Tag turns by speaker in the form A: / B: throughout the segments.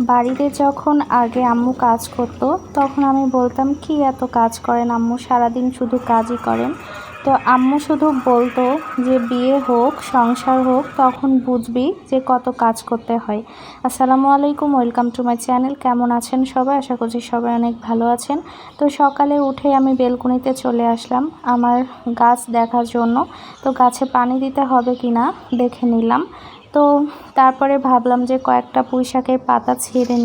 A: বাড়িতে যখন আগে আম্মু কাজ করতো, তখন আমি বলতাম, কি এত কাজ করেন আম্মু? সারাদিন শুধু কাজই করেন। তো আম্মু শুধু বলতো যে, বিয়ে হোক, সংসার হোক, তখন বুঝবি যে কত কাজ করতে হয়। আসসালামু আলাইকুম, ওয়েলকাম টু মাই চ্যানেল। কেমন আছেন সবাই? আশা করছি সবাই অনেক ভালো আছেন। তো সকালে উঠে আমি বেলকুনিতে চলে আসলাম আমার গাছ দেখার জন্য। তো গাছে পানি দিতে হবে কি না দেখে নিলাম। তো তারপরে ভাবলাম যে কয়েকটা পুঁই শাকের পাতা ছিঁড়ে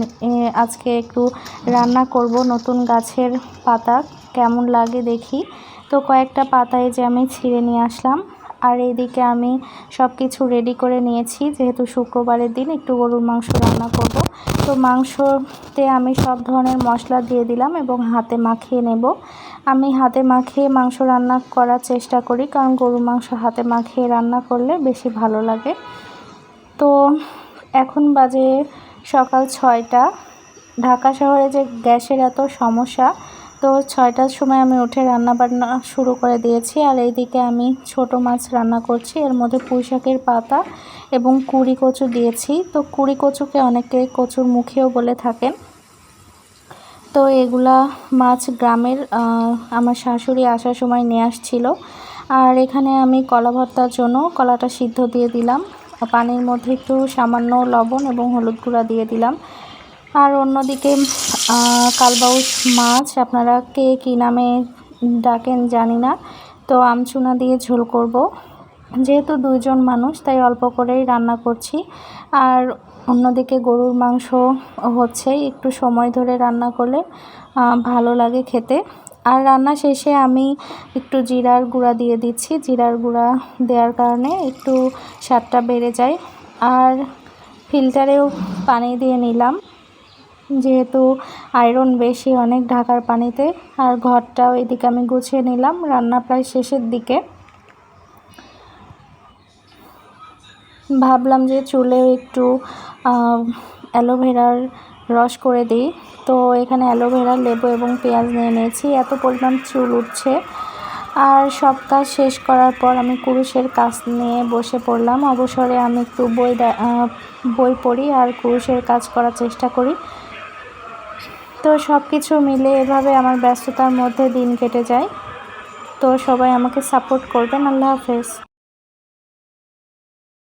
A: আজকে একটু রান্না করব নতুন গাছের পাতা, কেমন লাগে দেখি। তো কয়েকটা পাতায় যে আমি ছিঁড়ে নিয়ে আসলাম। আর এইদিকে আমি সব কিছু রেডি করে নিয়েছি, যেহেতু শুক্রবারের দিন একটু গরুর মাংস রান্না করব। তো মাংসতে আমি সব ধরনের মশলা দিয়ে দিলাম এবং হাতে মাখিয়ে নেব। আমি হাতে মাখিয়ে মাংস রান্না করার চেষ্টা করি, কারণ গরুর মাংস হাতে মাখিয়ে রান্না করলে বেশি ভালো লাগে। তো এখন বাজে সকাল ছয়টা। ঢাকা শহরে যে গ্যাসের এত সমস্যা, তো ছয়টার সময় আমি উঠে রান্না বান্না শুরু করে দিয়েছি। আর এইদিকে আমি ছোট মাছ রান্না করছি। এর মধ্যে পুঁইশাকের পাতা এবং কুড়ি কচু দিয়েছি। তো কুড়ি কচুকে অনেকে কচুর মুখেও বলে থাকেন। তো এগুলা মাছ গ্রামের আমার শাশুড়ি আসার সময় নিয়ে আসছিল। আর এখানে আমি কলা ভর্তার জন্য কলাটা সিদ্ধ দিয়ে দিলাম। পানির মধ্যে একটু সামান্য লবণ এবং হলুদ গুঁড়া দিয়ে দিলাম। আর অন্যদিকে কালবাউস মাছ, আপনারা কে কী নামে ডাকেন জানি না, তো আমচুনা দিয়ে ঝোল করব। যেহেতু দুইজন মানুষ, তাই অল্প করেই রান্না করছি। আর অন্যদিকে গরুর মাংস হচ্ছে, একটু সময় ধরে রান্না করলে ভালো লাগে খেতে। আর রান্না শেষে আমি একটু জিরার গুঁড়া দিয়ে দিচ্ছি। জিরার গুঁড়া দেওয়ার কারণে একটু স্বাদটা বেড়ে যায়। আর ফিল্টারেও পানি দিয়ে নিলাম। যেহেতু আয়রন বেশি অনেক ঢাকার পানিতে, আর ঘরটাও এদিকে আমি গুছিয়ে নিলাম রান্না প্রায় শেষের দিকে। ভাবলাম যে চুলে একটু অ্যালোভেরার রস করে দিই। তো এখানে অ্যালোভেরা, লেবু এবং পেঁয়াজ নিয়ে নিয়েছি। এত পরিমাণ চুল উঠছে। আর সব কাজ শেষ করার পর আমি কুরুশের কাজ নিয়ে বসে পড়লাম। অবসরে আমি একটু বই বই পড়ি আর কুরুশের কাজ করার চেষ্টা করি। তো সব কিছু মিলে এভাবে আমার ব্যস্ততার মধ্যে দিন কেটে যায়। তো সবাই আমাকে সাপোর্ট করবেন। আল্লাহ হাফেজ।